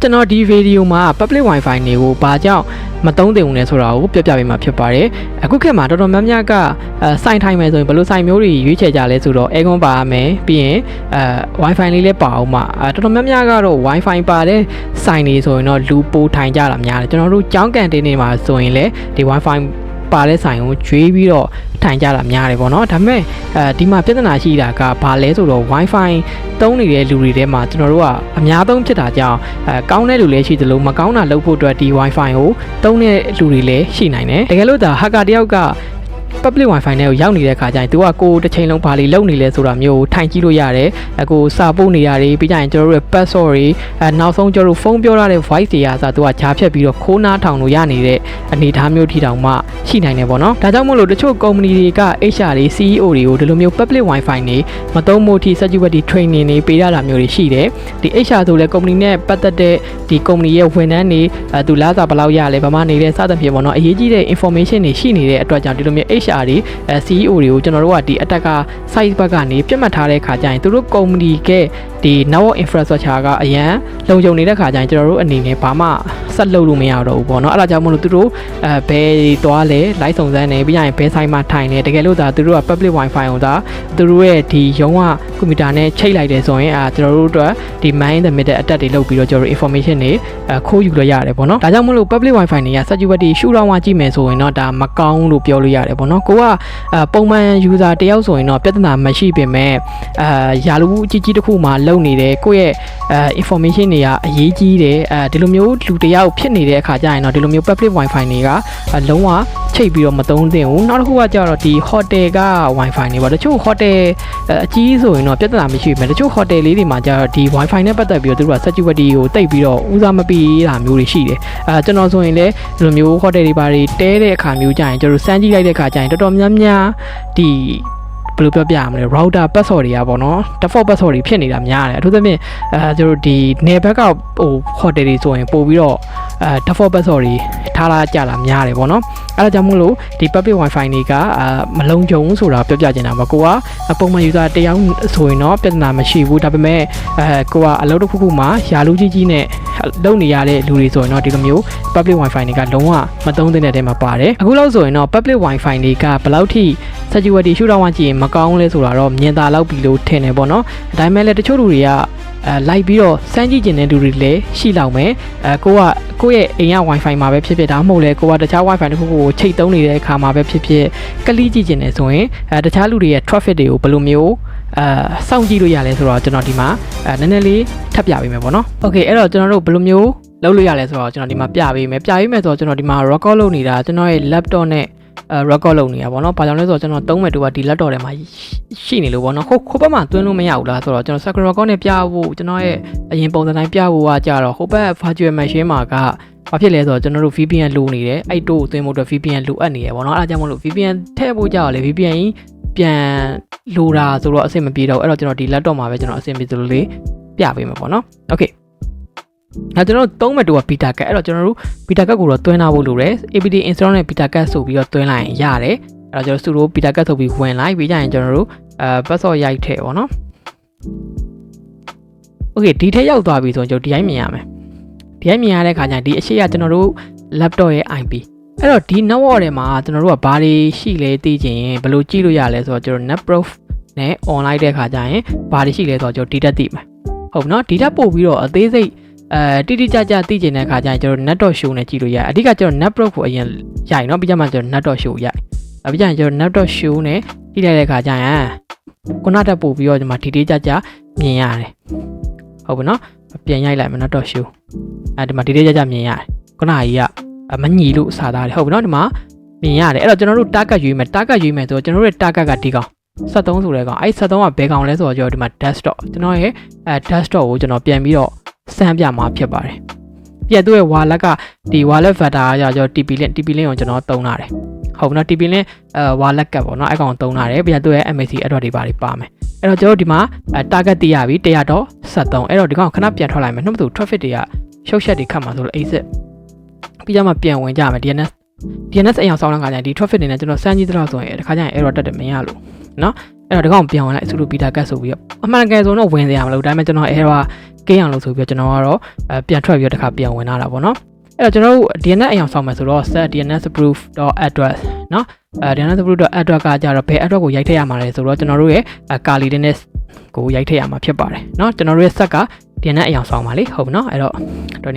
ကျွန်တော်ဒီဗီဒီယိုမှာ public wifi တွေကိုဘာကြောင့်မသုံးသင့်ဘူးလဲဆိုတာကိုပြပြပေးမှာဖြစ်ပါတယ်အခုခေတ်မှာတော်တော်များများကအဲစိုင်ထိုင်မယ်ဆိုရင်ဘယ်လိုစိုင်မျိုးတွေရွေးချယ်ကြလဲဆိုတော့ aircon ပါရမယ်ပြီးရင်အဲ wifi လေးလည်းပါအောင်မှာအဲတော်တော်များများကတော့ wifi ပါတဲ့စိုင်တွေဆိုရင်တော့လူပိုထိုင်ကြတာများတယ်ကျွန်တော်တို့ကြောင်းကန်တင်းနေမှာဆိုရင်လည်းဒီ wifi ပါတဲ့ဆိုင်ကိုကျွေးပြီးတော့ထိုင်ကြတာများတယ်ပေါ့နော်ဒါပေမဲ့အဲဒီမှာပြဿနာရှိတာကဘာလဲဆိုတော့ wifi သုံးနေတဲ့လူတွေထဲမှာကျွန်တော်တို့ကအများဆုံးဖြစ်တာကြောင့်အဲကောင်းတဲ့လူလည်းရှိသလိုမကောင်းတာလုပ်ဖို့အတွက်ဒီ wifi ကိုသုံးတဲ့လူတွေလည်းရှိနိုင်တယ်တကယ်လို့ဒါ hacker တယောက်က public wifi နဲ့ကိုရောက်နေတဲ့ခါကျရင် तू ကကိုယ်တစ်ချိန်လုံးဘာလေးလုပ်နေလဲဆိုတာမျိုးကိုထိုင်ကြည့်လို့ရတယ်အကိုစာပို့နေရတယ်ပြီးကြရင်ကျွန်တော်တို့ရဲ့ password တွေအဲနောက်ဆုံးကျွန်တော်တို့ဖုန်းပြောရတဲ့ voice တွေအားစ तू ကဂျားဖြတ်ပြီးတော့ခိုးနားထောင်လို့ရနေတဲ့အနေအထားမျိုးထိတောင်မှရှိနိုင်တယ်ပေါ့နော်ဒါကြောင့်မို့လို့တချို့ company တွေက HR တွေ CEO တွေကိုဒီလိုမျိုး public wifi နေမသုံးဖို့ထိ security training တွေပေးရတာမျိုးတွေရှိတယ်ဒီ HR ဆိုလဲ company နဲ့ပတ်သက်တဲ့ဒီ company ရဲ့ဝန်ထမ်းတွေအဲသူလာစားဘယ်လောက်ရလဲဘာမှနေတဲ့စသဖြင့်ပေါ့နော်အရေးကြီးတဲ့ information တွေရှိနေတဲ့အတွက်ကြောင့်ဒီလိုမျိုး HR တွေအဲ CEO တွေကိုကျွန်တော်တို့ကဒီ attacker site ဘက်ကနေပြတ်မှတ်ထားတဲ့ခါကျရင်သူတို့ company ကဒီ network infrastructure ကအရန်လုံခြုံနေတဲ့ခါကျရင်ကျွန်တော်တို့အနေနဲ့ဘာမှဆက်လုပ်လို့မရတော့ဘူးပေါ့နော်အဲ့ဒါကြောင့်မို့လို့သူတို့အဲဘယ်သွားလဲ live စုံစမ်းနေပြီးရင်ဘယ် site မှာထိုင်နေတကယ်လို့ဒါသူတို့က public wifi ကိုဒါသူတို့ရဲ့ဒီရုံးကကွန်ပျူတာနဲ့ချိတ်လိုက်တယ်ဆိုရင်အာကျွန်တော်တို့အတွက်ဒီ mind the middle attack တွေလုပ်ပြီးတော့ကျွန်တော်တို့ information တွေအဲခိုးယူလို့ရတယ်ပေါ့နော်ဒါကြောင့်မို့လို့ public wifi တွေက security ရှုထောင့်ကကြည့်မယ်ဆိုရင်တော့ဒါမကောင်းလို့ပြောလို့ရတယ်ပေါ့နော်ကိုကအဲပုံမှန် user တယောက်ဆိုရင်တော့ပြဿနာမရှိပေမဲ့အဲရာလူအကြီးကြီးတစ်ခုမှလုံနေတယ်ကိုယ့်ရဲ့အဲ information တွေကအရေးကြီးတယ်အဲဒီလိုမျိုးလူတယောက်ဖြစ်နေတဲ့အခါကျရင်တော့ဒီလိုမျိုး public wifi တွေကအဲလုံးဝချိတ်ပြီးတော့မသုံးသင့်ဘူးနောက်တစ်ခုကကျတော့ဒီ hotel က wifi တွေပေါ့တချို့ hotel အကြီးဆိုရင်တော့ပြဿနာမရှိဘူးမယ်တချို့ hotel လေးတွေမှာကျတော့ဒီ wifi နဲ့ပတ်သက်ပြီးတော့သူတို့က security ကိုတိတ်ပြီးတော့ဦးစားမပေးတာမျိုးတွေရှိတယ်အဲကျွန်တော်ဆိုရင်လည်းဒီလိုမျိုး hotel တွေပါတွေတဲတဲ့အခါမျိုးကျရင်ကျွန်တော်စမ်းကြည့်လိုက်တဲ့အခါကျရင်တော်တော်များများဒီ ဘယ်လိုပြောပြရမလဲ router password တွေကပေါ့နော် default password တွေဖြစ်နေတာများတယ်အထူးသဖြင့်အဲကျွန်တော်ဒီနယ်ဘက်ကဟို hotel တွေဆိုရင်ပို့ပြီးတော့အဲ default password တွေထားလာကြတာများတယ်ပေါ့နော်အဲဒါကြောင့်မို့လို့ဒီ public wifi တွေကအာမလုံခြုံဘူးဆိုတာပြောပြချင်တာပါကိုကပုံမှန် user တယောက်ဆိုရင်တော့ပြဿနာမရှိဘူးဒါပေမဲ့အဲကိုကအလုပ်တစ်ခုခုမှာယာလူကြီးကြီးနဲ့လုပ်နေရတဲ့လူတွေဆိုရင်တော့ဒီလိုမျိုး public wifi တွေကလုံးဝမသုံးသင့်တဲ့တဲမှာပါတယ်အခုလို့ဆိုရင်တော့ public wifi တွေကဘယ်လောက်ထိ security ရှုထောင့်ဝကြည့်ရင်မကောင်းလဲဆိုတာတော့မြင်သာလောက်ပြီလို့ထင်တယ်ပေါ့နော်ဒါပေမဲ့လည်းတချို့လူတွေကအဲလိုက်ပြီးတော့စမ်းကြည့်ကျင်တဲ့လူတွေလည်းရှိလောက်မယ်အဲကိုကကိုယ့်ရဲ့အိမ်က wifi မှာပဲဖြစ်ဖြစ်ဒါမှမဟုတ်လဲကိုကတခြား wifi တစ်ခုခုကိုချိတ်သုံးနေတဲ့အခါမှာပဲဖြစ်ဖြစ်ကလိကြည့်ကျင်နေဆိုရင်အဲတခြားလူတွေရဲ့ traffic တွေကိုဘယ်လိုမျိုးအဲစောင့်ကြည့်လို့ရလဲဆိုတော့ကျွန်တော်ဒီမှာအဲနည်းနည်းလေးထပ်ပြပေးမယ်ပေါ့နော်။ Okay အဲ့တော့ကျွန်တော်တို့ဘယ်လိုမျိုးလုပ်လို့ရလဲဆိုတော့ကျွန်တော်ဒီမှာပြပေးမယ်ပြပေးမယ်ဆိုတော့ကျွန်တော်ဒီမှာ record လုပ်နေတာကျွန်တော်ရဲ့ laptop နဲ့ အဲ record လုပ်နေတာပေါ့နော်။ဘာကြောင့်လဲဆိုတော့ကျွန်တော်သုံးမဲ့တူကဒီ laptop ထဲမှာရှိနေလို့ပေါ့နော်။ဟိုဟိုဘက်မှာသွင်းလို့မရဘူးလားဆိုတော့ကျွန်တော် screen record နဲ့ပြဖို့ကျွန်တော်ရဲ့အရင်ပုံစံတိုင်းပြဖို့ကကြတော့ဟိုဘက် virtual machine မှာကဘာဖြစ်လဲဆိုတော့ကျွန်တော်တို့ VPN လိုနေတယ်အဲ့တို့သွင်းဖို့အတွက် VPN လိုအပ်နေတယ်ပေါ့နော်။အဲဒါကြောင့်မလို့ VPN ထည့်ဖို့ကြတော့လေ VPN ကြီးပြန်လိုတာဆိုတော့အဆင်မပြေတော့ဘူးအဲ့တော့ကျွန်တော်ဒီ laptop မှာပဲကျွန်တော်အဆင်ပြေသလိုလေးပြပေးမှာပေါ့နော်။ Okay အဲကျွန်တော်တို့သုံးမဲ့တူက beta cat အဲ့တော့ကျွန်တော်တို့ beta cat ကိုတော့တွင်းထားဖို့လိုတယ် apt install နဲ့ beta cat ဆိုပြီးတော့တွင်းလိုက်ရင်ရတယ်အဲ့တော့ကျွန်တော် sudo beta cat ဆိုပြီးဝင်လိုက်ပြီးကြရင်ကျွန်တော်တို့အဲ password ရိုက်ထည့်ပေါ့နော် Okay ဒီထက်ရောက်သွားပြီဆိုရင်ကျွန်တော်ဒီတိုင်းမြင်ရမယ်ဒီတိုင်းမြင်ရတဲ့ခါကျရင်ဒီအရှိကကျွန်တော်တို့ laptop ရဲ့ IP အဲ့တော့ဒီ network ထဲမှာကျွန်တော်တို့ကဘာတွေရှိလဲသိချင်ရင်ဘယ်လိုကြည့်လို့ရလဲဆိုတော့ကျွန်တော် netproof နဲ့ online တဲ့ခါကျရင်ဘာတွေရှိလဲဆိုတော့ကျွန်တော်ဒီတက်သိမယ်ဟုတ်ပြီနော်ဒီတက်ပို့ပြီးတော့အသေးစိတ် အဲတိတိကျကျသိကျင်တဲ့အခါကျရင်ကျွန်တော် net.show နဲ့ကြည့်လို့ရတယ်အဓိကကျွန်တော် netproof ကိုအရင်ရိုက်နော်ပြီးကြမှာကျွန်တော် net.show ရိုက်အပြီးကျရင်ကျွန်တော် net.show နဲ့ကြည့်လိုက်တဲ့အခါကျရင်ခုနတက်ပို့ပြီးတော့ဒီမှာဒီတိကျကျမြင်ရတယ်ဟုတ်ပြီနော်ပြန်ရိုက်လိုက်မယ် net.show အဲဒီမှာဒီတိကျကျမြင်ရတယ်ခုနကြီးကမညီလို့စာသားတယ်ဟုတ်ပြီနော်ဒီမှာမြင်ရတယ်အဲ့တော့ကျွန်တော်တို့ target ရွေးမယ် target ရွေးမယ်ဆိုတော့ကျွန်တော်တို့ရဲ့ target ကဒီကောင်73ဆိုတဲ့ကောင်အဲ့73ကဘယ်ကောင်လဲဆိုတော့ကျွန်တော်ဒီမှာ desktop ကျွန်တော်ရဲ့အဲ desktop ကိုကျွန်တော်ပြန်ပြီးတော့ စမ်းပြမှာဖြစ်ပါတယ်ပြန်သူ့ရဲ့ wallet ကဒီ wallet vector ကကျွန်တော် TP link TP link ကိုကျွန်တော်သုံးလာတယ်ဟုတ်နော် TP link အဲ wallet ကပေါ့နော်အဲ့ကောင်သုံးလာတယ်ပြန်သူ့ရဲ့ MAC address တွေပါတွေပါမယ်အဲ့တော့ကျွန်တော်ဒီမှာ target တည်ရပြီ100တော့73အဲ့တော့ဒီကောင်ခဏပြန်ထွက်လိုက်မယ်နှုတ်သူ traffic တွေကရှုပ်ရှက်တွေခတ်မှာဆိုလို့ exit ပြီးကြမှာပြန်ဝင်ကြမယ် DNS DNS အရင်ဆောင်းတဲ့ခါကျရင်ဒီ traffic တွေနဲ့ကျွန်တော်စမ်းကြည့်သလောက်ဆိုရင်တစ်ခါကျရင် error တက်တယ်မရလို့နော်အဲ့တော့ဒီကောင်ပြန်ဝင်လိုက်အဆူလူပီတာကတ်ဆိုပြီးတော့အမှန်တကယ်ဆိုတော့ဝင်စရာမလိုဒါပေမဲ့ကျွန်တော် error ကင်းအောင်လို့ဆိုပြီးတော့ကျွန်တော်ကတော့အဲပြန်ထွက်ပြီးတော့တစ်ခါပြန်ဝင်လာတာပေါ့နော်အဲ့တော့ကျွန်တော်တို့ DNS အယောင်ဆောင်မယ်ဆိုတော့ set dnsproof.address เนาะအဲ dnsproof.address ကကြတော့ဘယ် address ကိုရိုက်ထည့်ရမှာလဲဆိုတော့ကျွန်တော်တို့ရဲ့ kali dns ကိုရိုက်ထည့်ရမှာဖြစ်ပါတယ်เนาะကျွန်တော်တို့ရဲ့ set က DNS အယောင်ဆောင်ပါလေဟုတ်ပြီเนาะအဲ့တော့28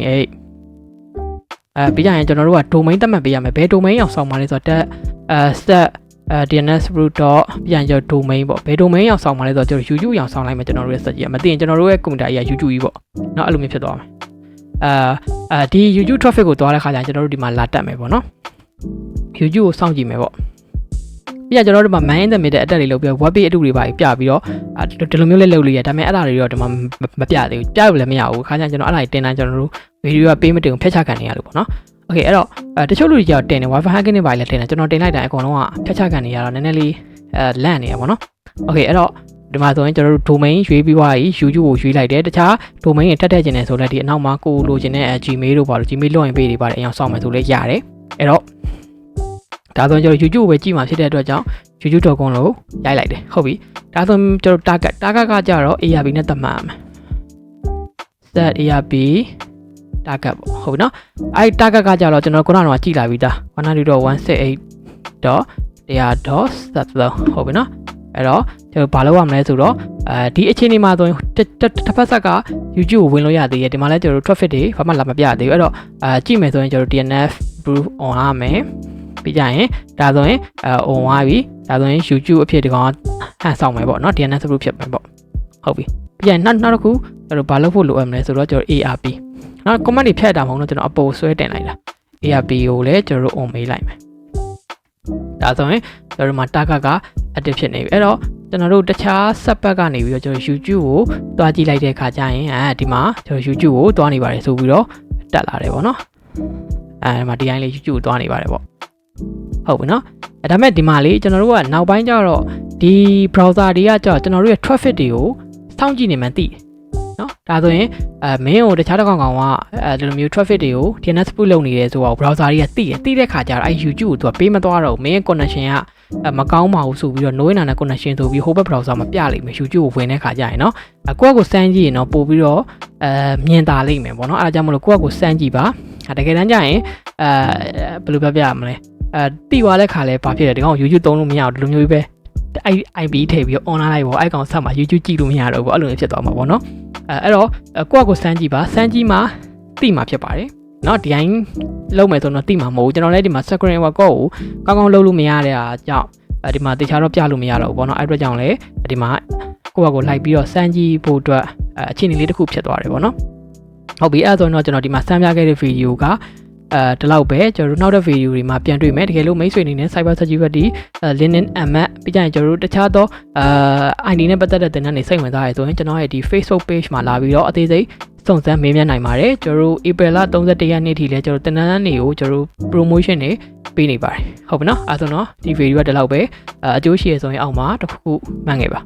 အဲပြီးကြရင်ကျွန်တော်တို့က domain သတ်မှတ်ပေးရမယ်ဘယ် domain အောင်ဆောင်ပါလဲဆိုတော့အဲ set အဲ DNS root. ပြန်ရ domain ပေါ့ဘယ် domain ရောက်ဆောင်မှာလဲဆိုတော့ကျွန်တော် YouTube ရောက်ဆောင်လိုက်မှာကျွန်တော်တို့ရဲ့ search ရမသိရင်ကျွန်တော်တို့ရဲ့ computer ကြီးက YouTube ကြီးပေါ့နော်အဲ့လိုမျိုးဖြစ်သွားမှာအာအာဒီ YouTube traffic ကိုသွားတဲ့ခါကျရင်ကျွန်တော်တို့ဒီမှာလာတက်မယ်ပေါ့နော် YouTube ကိုစောင့်ကြည့်မယ်ပေါ့ပြီးတော့ကျွန်တော်တို့ဒီမှာ main in the middle အတက်လေးလုပ်ပြီး web page အတူတွေပါပြပြီးတော့ဒီလိုမျိုးလေးလုပ်လို့ရဒါပေမဲ့အဲ့ဒါတွေတော့ဒီမှာမပြသေးဘူးပြလို့လည်းမရဘူးခါကျရင်ကျွန်တော်အဲ့ဒါတွေတင်တိုင်းကျွန်တော်တို့ video ကပေးမတင်ဘူးဖျက်ချခံနေရလို့ပေါ့နော် โอเคအဲ့တော့အဲတချို့လူတွေကြောက်တင်တယ် wifi hacking တွေပါလေတင်တယ်ကျွန်တော်တင်လိုက်တိုင်းအကုန်လုံးကဖျက်ချခံနေရတော့နည်းနည်းလေးအဲလန့်နေရပါတော့โอเคအဲ့တော့ဒီမှာဆိုရင်ကျွန်တော်တို့ domain ရွေးပြီးွားပြီး YouTube ကိုရွေးလိုက်တယ်တခြား domain တွေတက်တက်ကျင်နေဆိုလည်းဒီအနောက်မှာကိုလိုချင်တဲ့ Gmail တို့ပါလို့ Gmail login page တွေပါတယ်အရင်စောင့်မယ်ဆိုလည်းရတယ်အဲ့တော့ဒါဆိုရင်ကျွန်တော် YouTube ကိုပဲကြည့်မှာဖြစ်တဲ့အတွက်ကြောင့် youtube.com လို့ရိုက်လိုက်တယ်ဟုတ်ပြီဒါဆိုရင်ကျွန်တော် target target ကကြတော့ ARB နဲ့သတ်မှတ်ရမယ် set ARB target ပေါ့ဟုတ်ပြီနော်အဲ့ target ကကြတော့ကျွန်တော်ခုနကတော့ကြည့်လာပြီးသား192.168.100.7ဟုတ်ပြီနော်အဲ့တော့ကျွန်တော်ဘာလုပ်ရမလဲဆိုတော့အဲဒီအချိန်ဒီမှာဆိုရင်တစ်ဖက်ဆက်က YouTube ကိုဝင်လို့ရသေးတယ်ဒီမှာလည်းကျွန်တော်တို့ traffic တွေဘာမှလာမပြသေးဘူးအဲ့တော့အဲကြည့်မယ်ဆိုရင်ကျွန်တော် DNF proof on ရမယ်ပြီးကြရင်ဒါဆိုရင်အဲ on သွားပြီဒါဆိုရင် YouTube အဖြစ်ဒီကောင်ဟန်ဆောင်မယ်ပေါ့နော် DNS proof ဖြစ်မယ်ပေါ့ဟုတ်ပြီပြီးကြရင်နောက်နောက်တစ်ခုကျွန်တော်ဘာလုပ်ဖို့လိုအပ်မလဲဆိုတော့ကျွန်တော် ARP နောက် comment တွေဖြတ်တာမဟုတ်တော့ကျွန်တော်အပေါ်ဆွဲတင်လိုက်တာ ARP ကိုလည်းကျွန်တော်တို့ on မေးလိုက်မယ်ဒါဆိုရင်ကျွန်တော်တို့မှာ target က active ဖြစ်နေပြီအဲ့တော့ကျွန်တော်တို့တခြား subpack ကနေပြီးတော့ကျွန်တော် YouTube ကိုတွားကြည့်လိုက်တဲ့အခါကျရင်အဲဒီမှာကျွန်တော် YouTube ကိုတွားနေပါတယ်ဆိုပြီးတော့တက်လာတယ်ပေါ့နော်အဲဒီမှာဒီတိုင်းလေး YouTube ကိုတွားနေပါတယ်ပေါ့ဟုတ်ပြီနော်အဲဒါမဲ့ဒီမှာလေးကျွန်တော်တို့ကနောက်ပိုင်းကျတော့ဒီ browser တွေကကျတော့ကျွန်တော်တို့ရဲ့ traffic တွေကိုစောင့်ကြည့်နေမှန်းသိတယ် နော်ဒါဆိုရင်အဲမင်းကိုတခြားတစ်ကောင်ကောင်ကအဲဒီလိုမျိုး traffic တွေကို DNS put လုပ်နေတယ်ဆိုတော့ browser တွေကသိတယ်သိတဲ့ခါကျတော့အဲ YouTube ကိုသူကပေးမသွားတော့ဘူးမင်းရဲ့ connection ကမကောင်းပါဘူးဆိုပြီးတော့ no in နဲ့ connection ဆိုပြီး hope browser မှာပြလိမ့်မယ် YouTube ကိုဝင်တဲ့ခါကျရင်နော်ကိုယ့်ကိုစမ်းကြည့်ရင်တော့ပို့ပြီးတော့အဲမြင်သာလိမ့်မယ်ပေါ့နော်အဲဒါကြောင့်မလို့ကိုယ့်ကိုစမ်းကြည့်ပါတကယ်တမ်းကျရင်အဲဘယ်လိုပြောပြရမလဲအဲတိသွားတဲ့ခါလဲဘာဖြစ်လဲဒီကောင် YouTube သုံးလို့မရဘူးဒီလိုမျိုးပဲ IP ထည့်ပြီးတော့ online ပေါ့အဲ့ကောင်ဆက်မှာ YouTube ကြည့်လို့မရတော့ဘူးအဲ့လိုမျိုးဖြစ်သွားမှာပေါ့နော် အဲအဲ့တော့ကိုယ့်ကိုစမ်းကြည့်ပါစမ်းကြည့်မှသိမှာဖြစ်ပါတယ်နော်ဒီတိုင်းလုံးမယ်ဆိုတော့တိမှာမဟုတ်ကျွန်တော်လည်းဒီမှာ screen record ကိုကောင်းကောင်းလုပ်လို့မရတဲ့အားကြောင့်အဲဒီမှာတခြားတော့ပြလို့မရတော့ဘူးပေါ့နော်အဲ့အတွက်ကြောင့်လည်းဒီမှာကိုယ့်ဘာကိုလိုက်ပြီးတော့စမ်းကြည့်ဖို့အတွက်အခြေအနေလေးတစ်ခုဖြစ်သွားတယ်ပေါ့နော်ဟုတ်ပြီအဲ့ဆိုတော့ကျွန်တော်ဒီမှာစမ်းပြခဲ့တဲ့ video က အဲဒီလောက်ပဲကျွန်တော်တို့နောက်တဲ့ဗီဒီယိုတွေမှာပြန်တွေ့မယ်တကယ်လို့မိတ်ဆွေအနေနဲ့ cyber security LinkedIn MAT ပြီးကြရင်ကျွန်တော်တို့တခြားသောအာ ID နဲ့ပတ်သက်တဲ့သင်တန်းတွေစိတ်ဝင်စားရဆိုရင်ကျွန်တော်ရဲ့ဒီ Facebook page မှာလာပြီးတော့အသေးစိတ်စုံစမ်းမေးမြန်းနိုင်ပါတယ်ကျွန်တော်တို့ April လ31ရက်နေ့ထိလဲကျွန်တော်သင်တန်းတွေကိုကျွန်တော်တို့ promotion တွေပေးနေပါတယ်ဟုတ်ပြီနော်အဲဆိုတော့ဒီဗီဒီယိုကဒီလောက်ပဲအကျိုးရှိရဆိုရင်အောက်မှာတစ်ခုခုမှန်ခဲ့ပါ